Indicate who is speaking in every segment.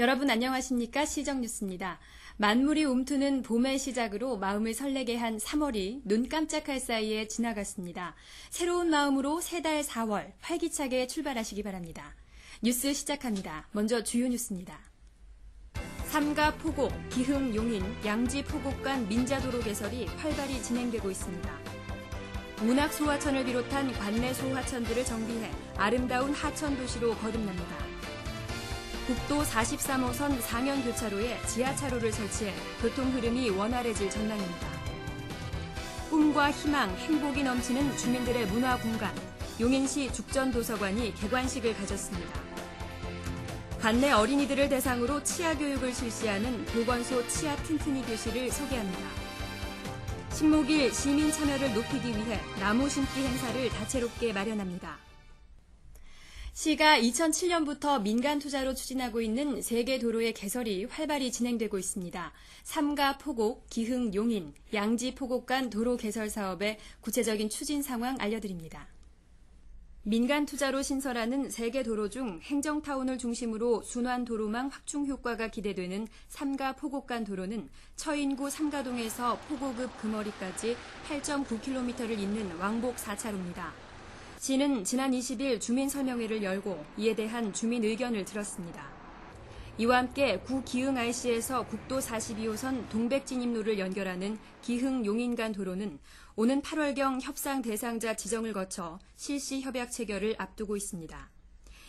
Speaker 1: 여러분 안녕하십니까? 시정뉴스입니다. 만물이 움트는 봄의 시작으로 마음을 설레게 한 3월이 눈 깜짝할 사이에 지나갔습니다. 새로운 마음으로 세달 4월 활기차게 출발하시기 바랍니다. 뉴스 시작합니다. 먼저 주요 뉴스입니다. 삼가 포곡, 기흥 용인, 양지 포곡 간 민자도로 개설이 활발히 진행되고 있습니다. 문학 소하천을 비롯한 관내 소하천들을 정비해 아름다운 하천 도시로 거듭납니다. 국도 43호선 상현 교차로에 지하차로를 설치해 교통 흐름이 원활해질 전망입니다. 꿈과 희망, 행복이 넘치는 주민들의 문화 공간, 용인시 죽전도서관이 개관식을 가졌습니다. 관내 어린이들을 대상으로 치아 교육을 실시하는 보건소 치아 튼튼이 교실을 소개합니다. 식목일 시민 참여를 높이기 위해 나무 심기 행사를 다채롭게 마련합니다. 시가 2007년부터 민간 투자로 추진하고 있는 세계 도로의 개설이 활발히 진행되고 있습니다. 삼가 포곡, 기흥 용인, 양지 포곡 간 도로 개설 사업의 구체적인 추진 상황 알려드립니다. 민간 투자로 신설하는 세계 도로 중 행정타운을 중심으로 순환 도로망 확충 효과가 기대되는 삼가 포곡 간 도로는 처인구 삼가동에서 포고급 금어리까지 8.9km를 잇는 왕복 4차로입니다. 시는 지난 20일 주민 설명회를 열고 이에 대한 주민 의견을 들었습니다. 이와 함께 구 기흥 IC에서 국도 42호선 동백진입로를 연결하는 기흥 용인간 도로는 오는 8월경 협상 대상자 지정을 거쳐 실시 협약 체결을 앞두고 있습니다.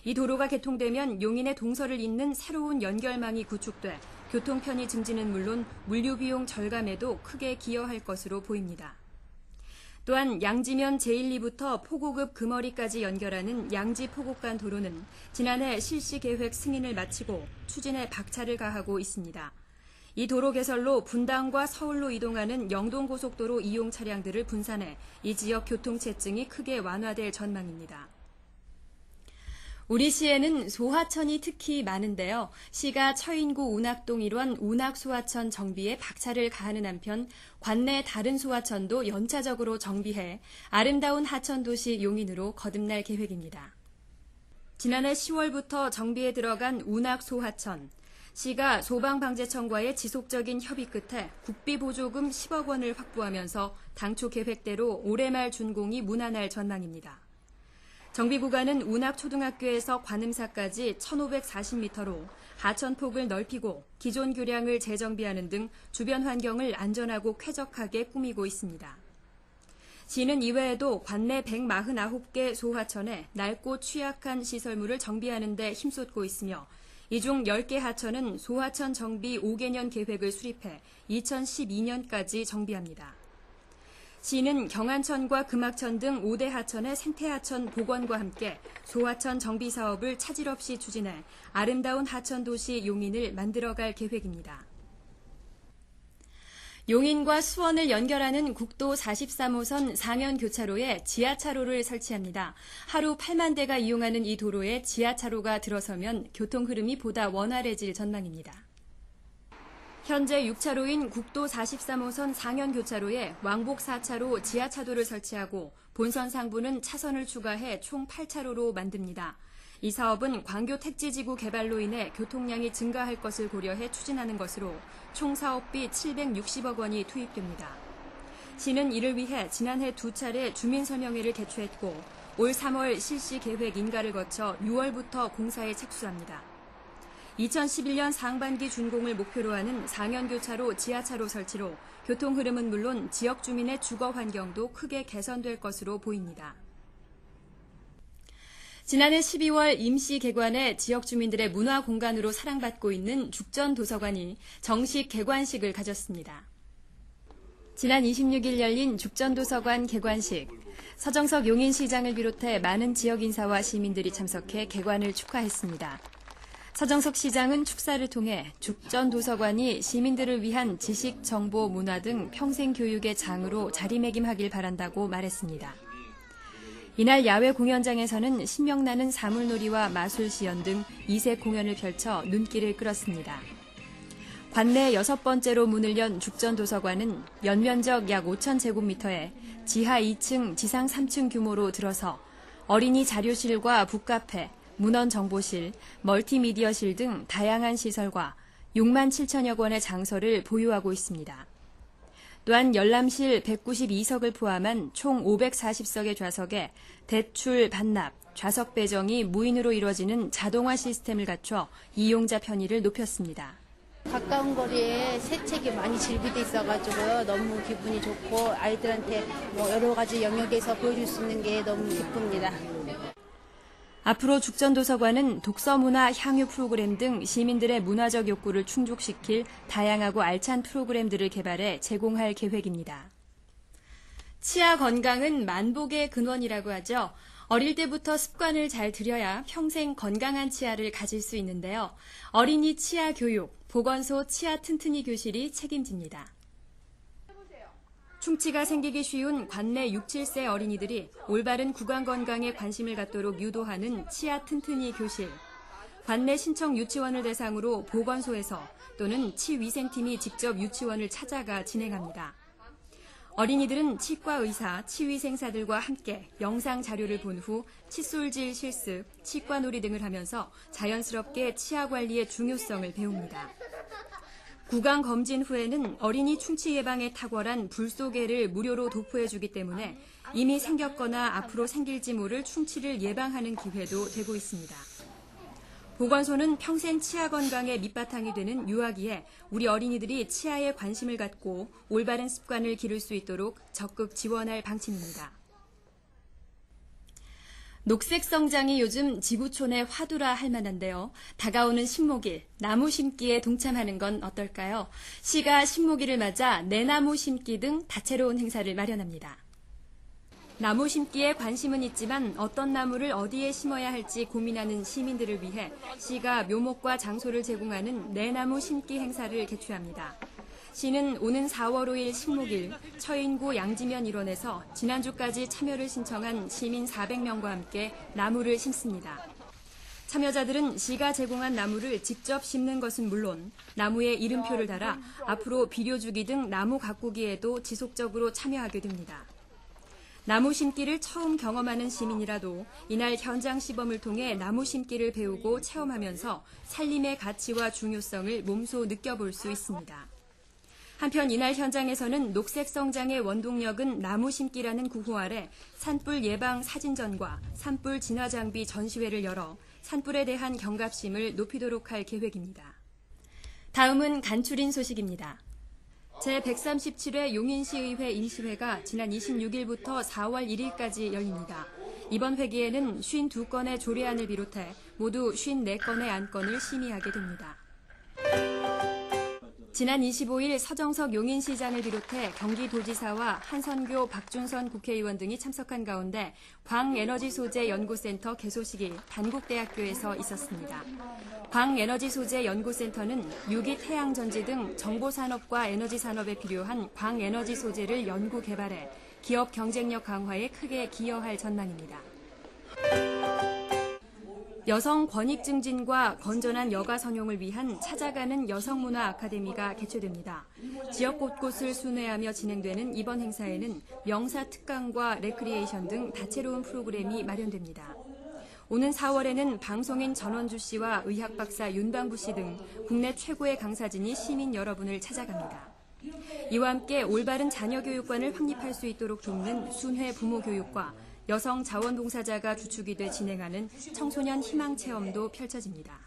Speaker 1: 이 도로가 개통되면 용인의 동서를 잇는 새로운 연결망이 구축돼 교통 편의 증진은 물론 물류 비용 절감에도 크게 기여할 것으로 보입니다. 또한 양지면 제1리부터 포고급 금어리까지 연결하는 양지 포곡간 도로는 지난해 실시 계획 승인을 마치고 추진에 박차를 가하고 있습니다. 이 도로 개설로 분당과 서울로 이동하는 영동고속도로 이용 차량들을 분산해 이 지역 교통체증이 크게 완화될 전망입니다. 우리 시에는 소하천이 특히 많은데요. 시가 처인구 운악동 일원 운악소하천 정비에 박차를 가하는 한편 관내 다른 소하천도 연차적으로 정비해 아름다운 하천 도시 용인으로 거듭날 계획입니다. 지난해 10월부터 정비에 들어간 운악소하천. 시가 소방방재청과의 지속적인 협의 끝에 국비 보조금 10억 원을 확보하면서 당초 계획대로 올해 말 준공이 무난할 전망입니다. 정비 구간은 운학초등학교에서 관음사까지 1,540m로 하천폭을 넓히고 기존 교량을 재정비하는 등 주변 환경을 안전하고 쾌적하게 꾸미고 있습니다. 시는 이외에도 관내 149개 소하천에 낡고 취약한 시설물을 정비하는 데 힘쏟고 있으며 이 중 10개 하천은 소하천 정비 5개년 계획을 수립해 2012년까지 정비합니다. 시는 경안천과 금악천 등 5대 하천의 생태하천 복원과 함께 소하천 정비 사업을 차질 없이 추진해 아름다운 하천 도시 용인을 만들어갈 계획입니다. 용인과 수원을 연결하는 국도 43호선 상현 교차로에 지하차로를 설치합니다. 하루 8만 대가 이용하는 이 도로에 지하차로가 들어서면 교통 흐름이 보다 원활해질 전망입니다. 현재 6차로인 국도 43호선 상현 교차로에 왕복 4차로 지하차도를 설치하고 본선 상부는 차선을 추가해 총 8차로로 만듭니다. 이 사업은 광교 택지지구 개발로 인해 교통량이 증가할 것을 고려해 추진하는 것으로 총 사업비 760억 원이 투입됩니다. 시는 이를 위해 지난해 두 차례 주민 설명회를 개최했고 올 3월 실시 계획 인가를 거쳐 6월부터 공사에 착수합니다. 2011년 상반기 준공을 목표로 하는 상현교차로 지하차로 설치로 교통 흐름은 물론 지역 주민의 주거 환경도 크게 개선될 것으로 보입니다. 지난해 12월 임시 개관해 지역 주민들의 문화 공간으로 사랑받고 있는 죽전 도서관이 정식 개관식을 가졌습니다. 지난 26일 열린 죽전 도서관 개관식. 서정석 용인시장을 비롯해 많은 지역 인사와 시민들이 참석해 개관을 축하했습니다. 서정석 시장은 축사를 통해 죽전 도서관이 시민들을 위한 지식, 정보, 문화 등 평생 교육의 장으로 자리매김하길 바란다고 말했습니다. 이날 야외 공연장에서는 신명나는 사물놀이와 마술 시연 등 이색 공연을 펼쳐 눈길을 끌었습니다. 관내 여섯 번째로 문을 연 죽전 도서관은 연면적 약 5천 제곱미터에 지하 2층, 지상 3층 규모로 들어서 어린이 자료실과 북카페, 문헌정보실, 멀티미디어실 등 다양한 시설과 6만 7천여 권의 장서를 보유하고 있습니다. 또한 열람실 192석을 포함한 총 540석의 좌석에 대출, 반납, 좌석 배정이 무인으로 이루어지는 자동화 시스템을 갖춰 이용자 편의를 높였습니다.
Speaker 2: 가까운 거리에 새 책이 많이 질비돼 있어가지고요. 너무 기분이 좋고 아이들한테 뭐 여러 가지 영역에서 보여줄 수 있는 게 너무 기쁩니다.
Speaker 1: 앞으로 죽전도서관은 독서문화 향유 프로그램 등 시민들의 문화적 욕구를 충족시킬 다양하고 알찬 프로그램들을 개발해 제공할 계획입니다. 치아 건강은 만복의 근원이라고 하죠. 어릴 때부터 습관을 잘 들여야 평생 건강한 치아를 가질 수 있는데요. 어린이 치아 교육, 보건소 치아 튼튼이 교실이 책임집니다. 충치가 생기기 쉬운 관내 6, 7세 어린이들이 올바른 구강 건강에 관심을 갖도록 유도하는 치아 튼튼이 교실. 관내 신청 유치원을 대상으로 보건소에서 또는 치위생팀이 직접 유치원을 찾아가 진행합니다. 어린이들은 치과 의사, 치위생사들과 함께 영상 자료를 본 후 칫솔질 실습, 치과 놀이 등을 하면서 자연스럽게 치아 관리의 중요성을 배웁니다. 구강 검진 후에는 어린이 충치 예방에 탁월한 불소개를 무료로 도포해주기 때문에 이미 생겼거나 앞으로 생길지 모를 충치를 예방하는 기회도 되고 있습니다. 보건소는 평생 치아 건강의 밑바탕이 되는 유아기에 우리 어린이들이 치아에 관심을 갖고 올바른 습관을 기를 수 있도록 적극 지원할 방침입니다. 녹색 성장이 요즘 지구촌의 화두라 할 만한데요. 다가오는 신목일, 나무 심기에 동참하는 건 어떨까요? 시가 신목일을 맞아 내나무 심기 등 다채로운 행사를 마련합니다. 나무 심기에 관심은 있지만 어떤 나무를 어디에 심어야 할지 고민하는 시민들을 위해 시가 묘목과 장소를 제공하는 내나무 심기 행사를 개최합니다. 시는 오는 4월 5일 신목일 처인구 양지면 일원에서 지난주까지 참여를 신청한 시민 400명과 함께 나무를 심습니다. 참여자들은 시가 제공한 나무를 직접 심는 것은 물론 나무에 이름표를 달아 앞으로 비료 주기 등 나무 가꾸기에도 지속적으로 참여하게 됩니다. 나무 심기를 처음 경험하는 시민이라도 이날 현장 시범을 통해 나무 심기를 배우고 체험하면서 살림의 가치와 중요성을 몸소 느껴볼 수 있습니다. 한편 이날 현장에서는 녹색 성장의 원동력은 나무 심기라는 구호 아래 산불 예방 사진전과 산불 진화 장비 전시회를 열어 산불에 대한 경각심을 높이도록 할 계획입니다. 다음은 간추린 소식입니다. 제137회 용인시의회 임시회가 지난 26일부터 4월 1일까지 열립니다. 이번 회기에는 52건의 조례안을 비롯해 모두 54건의 안건을 심의하게 됩니다. 지난 25일 서정석 용인시장을 비롯해 경기도지사와 한선교 박준선 국회의원 등이 참석한 가운데 광에너지 소재 연구센터 개소식이 단국대학교에서 있었습니다. 광에너지 소재 연구센터는 유기 태양 전지 등 정보 산업과 에너지 산업에 필요한 광에너지 소재를 연구 개발해 기업 경쟁력 강화에 크게 기여할 전망입니다. 여성 권익 증진과 건전한 여가 선용을 위한 찾아가는 여성문화 아카데미가 개최됩니다. 지역 곳곳을 순회하며 진행되는 이번 행사에는 명사 특강과 레크리에이션 등 다채로운 프로그램이 마련됩니다. 오는 4월에는 방송인 전원주 씨와 의학 박사 윤방부 씨등 국내 최고의 강사진이 시민 여러분을 찾아갑니다. 이와 함께 올바른 자녀 교육관을 확립할 수 있도록 돕는 순회 부모 교육과 여성 자원봉사자가 주축이 돼 진행하는 청소년 희망 체험도 펼쳐집니다.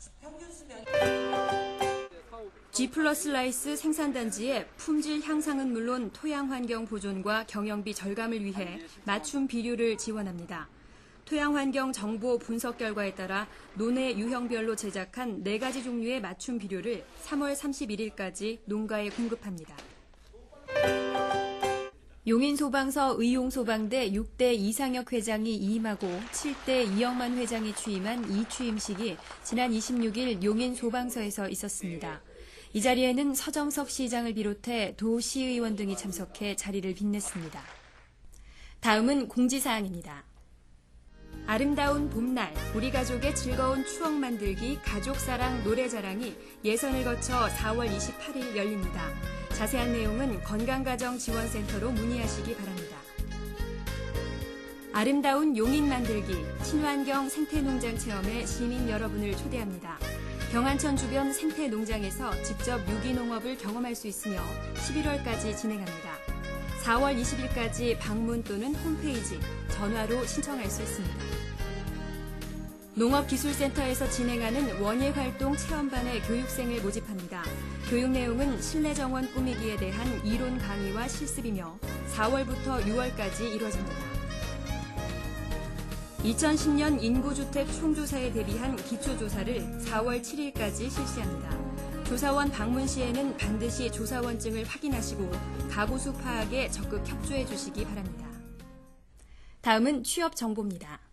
Speaker 1: G 플러스 라이스 생산단지의 품질 향상은 물론 토양 환경 보존과 경영비 절감을 위해 맞춤 비료를 지원합니다. 토양 환경 정보 분석 결과에 따라 논의 유형별로 제작한 4가지 종류의 맞춤 비료를 3월 31일까지 농가에 공급합니다. 용인소방서 의용소방대 6대 이상혁 회장이 이임하고 7대 이영만 회장이 취임한 이 취임식이 지난 26일 용인소방서에서 있었습니다. 이 자리에는 서정석 시장을 비롯해 도시의원 등이 참석해 자리를 빛냈습니다. 다음은 공지사항입니다. 아름다운 봄날, 우리 가족의 즐거운 추억 만들기 가족사랑 노래자랑이 예선을 거쳐 4월 28일 열립니다. 자세한 내용은 건강가정지원센터로 문의하시기 바랍니다. 아름다운 용인 만들기 친환경 생태농장 체험에 시민 여러분을 초대합니다. 경안천 주변 생태농장에서 직접 유기농업을 경험할 수 있으며 11월까지 진행합니다. 4월 20일까지 방문 또는 홈페이지, 전화로 신청할 수 있습니다. 농업기술센터에서 진행하는 원예활동 체험반에 교육생을 모집합니다. 교육 내용은 실내 정원 꾸미기에 대한 이론 강의와 실습이며 4월부터 6월까지 이루어집니다. 2010년 인구주택 총조사에 대비한 기초조사를 4월 7일까지 실시합니다. 조사원 방문 시에는 반드시 조사원증을 확인하시고 가구수 파악에 적극 협조해 주시기 바랍니다. 다음은 취업 정보입니다.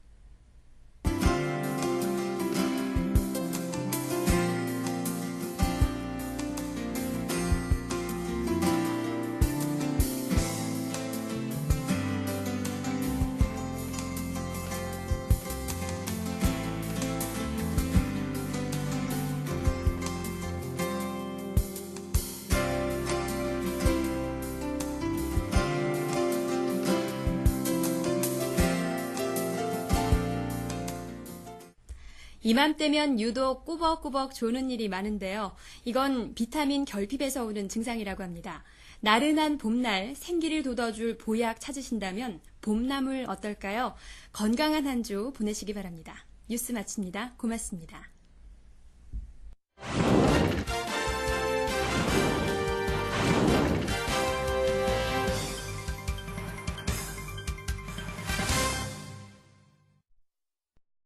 Speaker 1: 이맘때면 유독 꾸벅꾸벅 조는 일이 많은데요. 이건 비타민 결핍에서 오는 증상이라고 합니다. 나른한 봄날 생기를 돋워줄 보약 찾으신다면 봄나물 어떨까요? 건강한 한 주 보내시기 바랍니다. 뉴스 마칩니다. 고맙습니다.